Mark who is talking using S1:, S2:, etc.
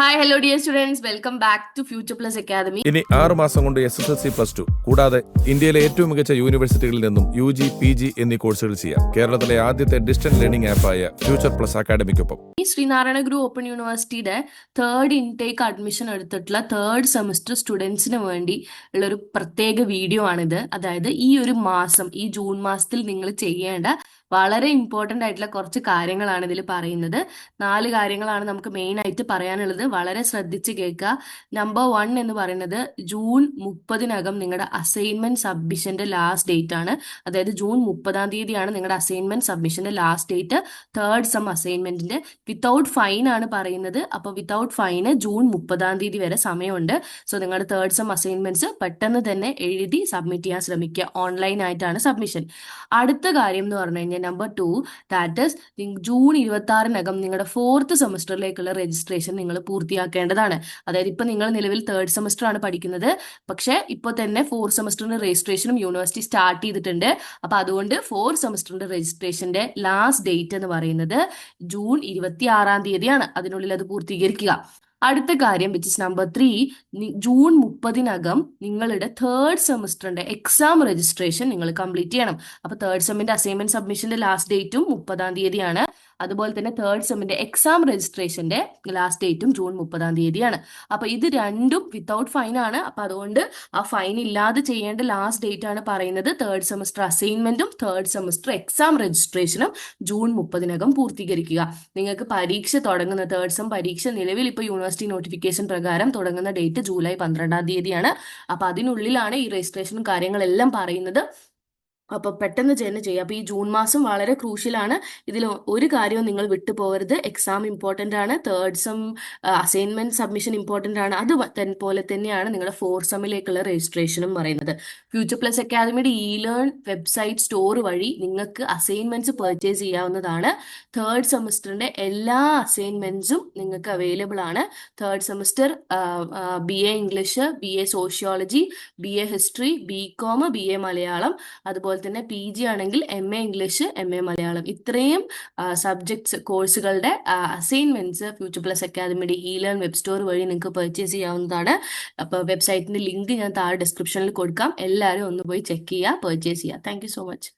S1: Hi hello dear students welcome back to future plus academy
S2: ഇനി ആറ് മാസം കൊണ്ട് S S L C plus two കൂടാതെ ഇന്ത്യയിലെ ഏറ്റവും മികച്ച യൂണിവേഴ്സിറ്റികളിൽ നിന്നും യു ജി പി ജി എന്നീ കോഴ്സുകൾ ചെയ്യാം. കേരളത്തിലെ ആദ്യത്തെ ഡിസ്റ്റൻസ് ലേണിംഗ് ആപ്പായ ഫ്യൂച്ചർ പ്ലസ് അക്കാഡമിക്കൊപ്പം
S1: ഈ ശ്രീനാരായണ ഗുരു ഓപ്പൺ യൂണിവേഴ്സിറ്റിയുടെ തേർഡ് ഇൻടേക്ക് അഡ്മിഷൻ എടുത്തിട്ടുള്ള തേർഡ് സെമസ്റ്റർ സ്റ്റുഡൻസിന് വേണ്ടി ഉള്ള ഒരു പ്രത്യേക വീഡിയോ ആണിത്. അതായത് ഈ ഒരു മാസം ഈ ജൂൺ മാസത്തിൽ നിങ്ങൾ ചെയ്യേണ്ട വളരെ ഇമ്പോർട്ടന്റ് ആയിട്ടുള്ള കുറച്ച് കാര്യങ്ങളാണ് ഇതിൽ പറയുന്നത്. നാല് കാര്യങ്ങളാണ് നമുക്ക് മെയിൻ ആയിട്ട് പറയാനുള്ളത്. വളരെ ശ്രദ്ധിച്ച് കേൾക്കുക. നമ്പർ വൺ എന്ന് പറയുന്നത് ജൂൺ മുപ്പതിനകം നിങ്ങളുടെ അസൈൻമെന്റ് സബ്മിഷന്റെ ലാസ്റ്റ് ഡേറ്റ് ആണ്. അതായത് ജൂൺ മുപ്പതാം തീയതിയാണ് നിങ്ങളുടെ അസൈൻമെന്റ് സബ്മിഷന്റെ ലാസ്റ്റ് ഡേറ്റ് തേർഡ് സം അസൈൻമെന്റിന്റെ വിത്തൗട്ട് ഫൈൻ ആണ് പറയുന്നത്. അപ്പോൾ വിത്തൗട്ട് ഫൈന് ജൂൺ മുപ്പതാം തീയതി വരെ സമയമുണ്ട്. സോ നിങ്ങളുടെ തേർഡ് സം അസൈൻമെന്റ്സ് പെട്ടെന്ന് തന്നെ എഴുതി സബ്മിറ്റ് ചെയ്യാൻ ശ്രമിക്കുക. ഓൺലൈൻ ആയിട്ടാണ് സബ്മിഷൻ അടുത്ത കാര്യം എന്ന് പറഞ്ഞു കഴിഞ്ഞാൽ number two that is June ഇരുപത്തി ആറിനകം നിങ്ങളുടെ ഫോർത്ത് സെമസ്റ്ററിലേക്കുള്ള രജിസ്ട്രേഷൻ നിങ്ങൾ പൂർത്തിയാക്കേണ്ടതാണ്. അതായത് ഇപ്പൊ നിങ്ങൾ നിലവിൽ തേർഡ് സെമസ്റ്റർ ആണ് പഠിക്കുന്നത്. പക്ഷേ ഇപ്പോൾ തന്നെ ഫോർത്ത് സെമസ്റ്ററിന്റെ രജിസ്ട്രേഷനും യൂണിവേഴ്സിറ്റി സ്റ്റാർട്ട് ചെയ്തിട്ടുണ്ട്. അപ്പൊ അതുകൊണ്ട് ഫോർത്ത് സെമസ്റ്ററിന്റെ രജിസ്ട്രേഷന്റെ ലാസ്റ്റ് ഡേറ്റ് എന്ന് പറയുന്നത് ജൂൺ ഇരുപത്തി ആറാം തീയതിയാണ്. അതിനുള്ളിൽ അത് പൂർത്തീകരിക്കുക. അടുത്ത കാര്യം which is number three June മുപ്പതിനകം നിങ്ങളുടെ തേർഡ് സെമസ്റ്ററിന്റെ എക്സാം രജിസ്ട്രേഷൻ നിങ്ങൾ കംപ്ലീറ്റ് ചെയ്യണം. അപ്പൊ തേർഡ് സെമ്മിന്റെ അസൈൻമെന്റ് സബ്മിഷന്റെ ലാസ്റ്റ് ഡേറ്റും മുപ്പതാം തീയതിയാണ്. അതുപോലെ തന്നെ തേർഡ് സെമ്മിന്റെ എക്സാം രജിസ്ട്രേഷന്റെ ലാസ്റ്റ് ഡേറ്റും ജൂൺ മുപ്പതാം തീയതിയാണ്. അപ്പൊ ഇത് രണ്ടും വിത്തൗട്ട് ഫൈൻ ആണ്. അപ്പൊ അതുകൊണ്ട് ആ ഫൈൻ ഇല്ലാതെ ചെയ്യേണ്ട ലാസ്റ്റ് ഡേറ്റ് ആണ് പറയുന്നത്. തേർഡ് സെമസ്റ്റർ അസൈൻമെന്റും തേർഡ് സെമസ്റ്റർ എക്സാം രജിസ്ട്രേഷനും ജൂൺ മുപ്പതിനകം പൂർത്തീകരിക്കുക. നിങ്ങൾക്ക് പരീക്ഷ തുടങ്ങുന്ന തേർഡ് സെം പരീക്ഷ നിലവിൽ ഇപ്പോൾ യൂണിവേഴ്സിറ്റി നോട്ടിഫിക്കേഷൻ പ്രകാരം തുടങ്ങുന്ന ഡേറ്റ് ജൂലൈ പന്ത്രണ്ടാം തീയതിയാണ്. അപ്പൊ അതിനുള്ളിലാണ് ഈ രജിസ്ട്രേഷനും കാര്യങ്ങളെല്ലാം പറയുന്നത്. അപ്പോൾ പെട്ടെന്ന് തന്നെ ചെയ്യുക. അപ്പോൾ ഈ ജൂൺ മാസം വളരെ ക്രൂഷ്യലാണ്. ഇതിൽ ഒരു കാര്യവും നിങ്ങൾ വിട്ടു പോകരുത് എക്സാം ഇമ്പോർട്ടന്റ് ആണ് third sem assignment submission important ആണ്. അത് പോലെ തന്നെയാണ് നിങ്ങളുടെ ഫോർ സെമ്മിലേക്കുള്ള രജിസ്ട്രേഷനും പറയുന്നത്. ഫ്യൂച്ചർ പ്ലസ് അക്കാദമിയുടെ ഇ ലേൺ വെബ്സൈറ്റ് സ്റ്റോർ വഴി നിങ്ങൾക്ക് അസൈൻമെന്റ്സ് പർച്ചേസ് ചെയ്യാവുന്നതാണ്. തേർഡ് സെമസ്റ്ററിന്റെ എല്ലാ അസൈൻമെന്റ്സും നിങ്ങൾക്ക് അവൈലബിൾ ആണ്. Third semester B A English B A sociology B A history B com B A Malayalam അതുപോലെ തന്നെ പി ജി ആണെങ്കിൽ M A English M A Malayalam. ഇത്രയും സബ്ജക്ട്സ് കോഴ്സുകളുടെ അസൈൻമെന്റ്സ് ഫ്യൂച്ചർ പ്ലസ് അക്കാദമിയുടെ ഇ ലേൺ വെബ് സ്റ്റോർ വഴി നിങ്ങൾക്ക് purchase ചെയ്യാവുന്നതാണ്. അപ്പോൾ വെബ്സൈറ്റിന്റെ ലിങ്ക് ഞാൻ താഴെ ഡിസ്ക്രിപ്ഷനിൽ കൊടുക്കാം. എല്ലാവരും ഒന്ന് പോയി ചെക്ക് ചെയ്യുക പർച്ചേസ് ചെയ്യുക. Thank so much